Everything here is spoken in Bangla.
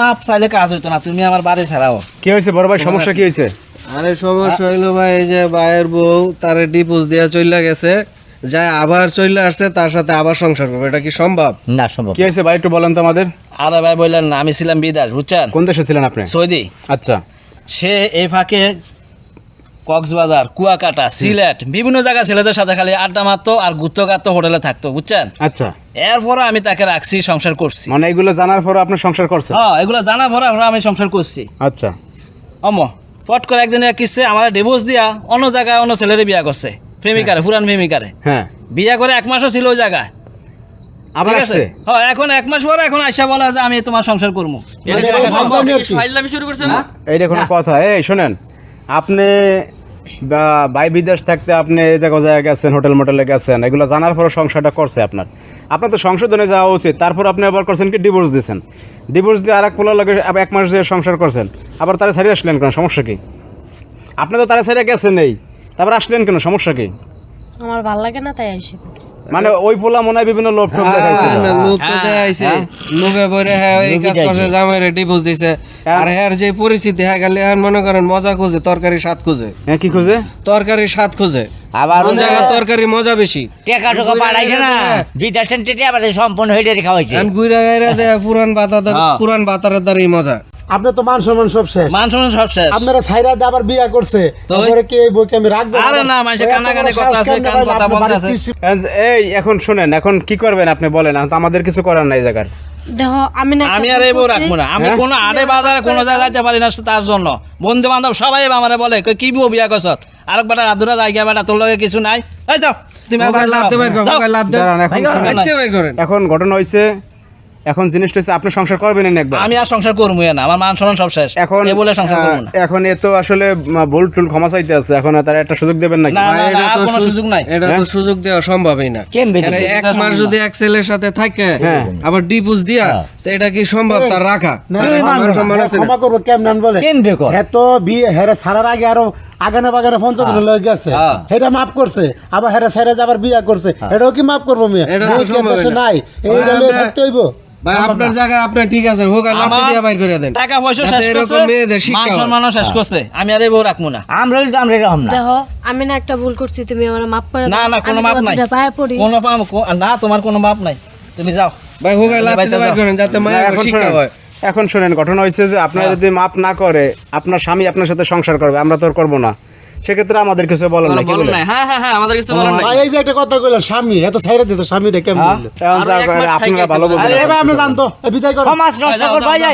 মাপ চাইলে কাজ হইতো না তুমি আমার বাড়ি ছাড়াও। কি হয়েছে বড় ভাই সমস্যা কি হয়েছে? আরে সমস্যা হইল ভাই এই যে ভাইয়ের বউ তার ডিপোজ দিয়া চইলা গেছে যায় আবার চইলা আসছে তার সাথে আবার সংসার করবে। এটা কি সম্ভব? না সম্ভব কি হয়েছে ভাই একটু বলেন তো আমাদের। আরে ভাই বললেন আমি ছিলাম বিদাস বুঝছেন? কোন দেশে ছিলেন আপনি? সৌদি। আচ্ছা। সে এই ফাঁকে কক্সবাজার কুয়াকাটা সিলেট বিভিন্ন জায়গা ছেলেদের সাথে খালি আড্ডা মারতো আর গুত্ত গাত্ত হোটেলে থাকতো বুঝছেন? আচ্ছা। এরপরে আমি তাকে রাখছি সংসার করছি। মানে এগুলো জানার পর আপনি সংসার করছেন? হ্যাঁ এগুলো জানা ভরা ভরা আমি সংসার করছি। আচ্ছা। অম ফট করে একদিন কিসছে আমার ডিভোর্স দিয়া অন্য জায়গায় অন্য ছেলের বিয়া করছে প্রেমিকারে পুরান প্রেমিকারে। হ্যাঁ। বিয়া করে এক মাসও ছিল ওই জায়গায়। আবার আসছে? হ্যাঁ এখন এক মাস পরে এখন আইসা বলা যে আমি তোমার সংসার করব। এটা কোনো কথা। এই শোনেন। আপনি বাই বিদেশ থাকতে আপনি জায়গা জায়গায় গেছেন, হোটেল মোটেলে গেছেন, এগুলো জানার পর সংসারটা করছে আপনার। আপনার তো সংশোধনে যাওয়া উচিত, তারপর আপনি আবার করছেন কি ডিভোর্স দিয়েছেন ডিভোর্স দিয়ে আর এক পোলার লাগে এক মাস দিয়ে সংসার করছেন, আবার তারা ছাড়িয়ে আসলেন কেন, সমস্যা কি? আপনি তো তারা ছাড়িয়ে গেছেন নেই তারপর আসলেন কেন, সমস্যা কি? আমার ভালো লাগে না, তাই আইসি। মানে ওই পোলা মনে হয় বিভিন্ন লোভ টোপ দেখাইছে। না, লোক তো দেখাইছে। লোভে পরে হ্যাঁ এই কাজ করছে জামাইরে ডিপোজ দিছে। আর হ্যাঁ যে পরিস্থিতি হ্যাঁ গেলে এখন মনে করেন মজা খুঁজে তরকারি স্বাদ খুঁজে। হ্যাঁ কি খুঁজে? তরকারি স্বাদ খুঁজে। আবার কোন জায়গায় তরকারি মজা বেশি। টেকা টোকা পাঠাইছে না? বিদেশের টেটে আবার সম্পূর্ণ হয়ে রেখা হয়েছে এখন গুইরা গাইরা দেয় পুরান বাতাদার হ্যাঁ। পুরান বাতারের দ্বারাই মজা। আপনার তো মান সম্মান সব শেষ। মান সম্মান সব শেষ। আপনারা সাইরা দিয়ে আবার বিয়া করছে। তারপরে কি এই বইকে আমি রাখব আরে না, মানুষের ওই এত কানাকানি কথা আছে, কান কথা বলতে আছে। এই এখন শুনেন এখন কি করবেন আপনি বলেন? এখন তো আমাদের কিছু করার নাই জায়গার। দেখো আমি না আমি আর এই বউ রাখব না। আমি কোনো আড়ে বাজারে কোনো জায়গায় যাইতে পারি না তার জন্য। বন্ধু বান্ধব সবাই আমারে বলে কই কি বউ বিয়া করছত আর বেটা রাধুরা জায়গা বেটা তোর লগে কিছু নাই? এই যাও তুমি এখন ঘটনা হয়েছে এখন জিনিসটা হচ্ছে আপনি সংসার করবেন না একবার। আমি আর সংসার করব না আমার মান সম্মান সব শেষ। এখন এ বলে সংসার করব না। এখন এ তো আসলে ভুল টুল ক্ষমা চাইতে আছে এখন তার একটা সুযোগ দেবেন নাকি? না, না, এটা কোনো সুযোগ নাই। এটা তো সুযোগ দেওয়া সম্ভবই না। আরে এক মাস যদি এক ছেলের সাথে থাকে হ্যাঁ। আবার ডিপোজ দিয়া তো এটা কি সম্ভব? তার রাখা। মান সম্মান আছে ক্ষমা করব কেমন বলে। কেমবে কর? হ্যাঁ তো বিয়ে হেরে সারার আগে আরও আগানে বাগানে পঞ্চাশ জন লোক গেছে। হ্যাঁ। এটা মাফ করছে আবার হেরে সাইরা আবার বিয়া করছে। এটাও কি মাফ করব মেয়ে। নাই? এই থাকতে হইব? ভাই আপনার জায়গায় আপনি ঠিক আছে হোক আর লাথি বাইর করে দেন। টাকা পয়সা যাতে শেষ এরকম মেয়েদের শিক্ষা হয়। সম্মানও শেষ করছে। আমি আর এই রাখব না। আমরা হইলে আমরা এরকম না। দেখো আমি না একটা ভুল করছি তুমি আমার মাফ করে না না কোনো মাপ নাই। দুটো পায়ে পড়ি। কোনো পাপ- না তোমার কোনো মাপ নাই। তুমি যাও। ভাই হোক আর দিয়ে বাইর করেন যাতে মায়ের এখন শিক্ষা শোনেন। হয়। এখন শোনেন ঘটনা হয়েছে যে আপনার হ্যাঁ। যদি মাপ না করে আপনার স্বামী আপনার সাথে সংসার করবে আমরা তো আর করব না। সেক্ষেত্রে আমাদের কিছু বলার না কি বলুন? হ্যাঁ হ্যাঁ হ্যাঁ আমাদের কিছু বলার নাই। ভাই এই যে একটা কথা কইলাম স্বামী এত সাইরা দিত রে কেমন হ্যাঁ? মাস আপনারা ভালো আছে। আরে এবার আপনি জানতো বিদায় করো। সমাজ নষ্ট করবা যাও,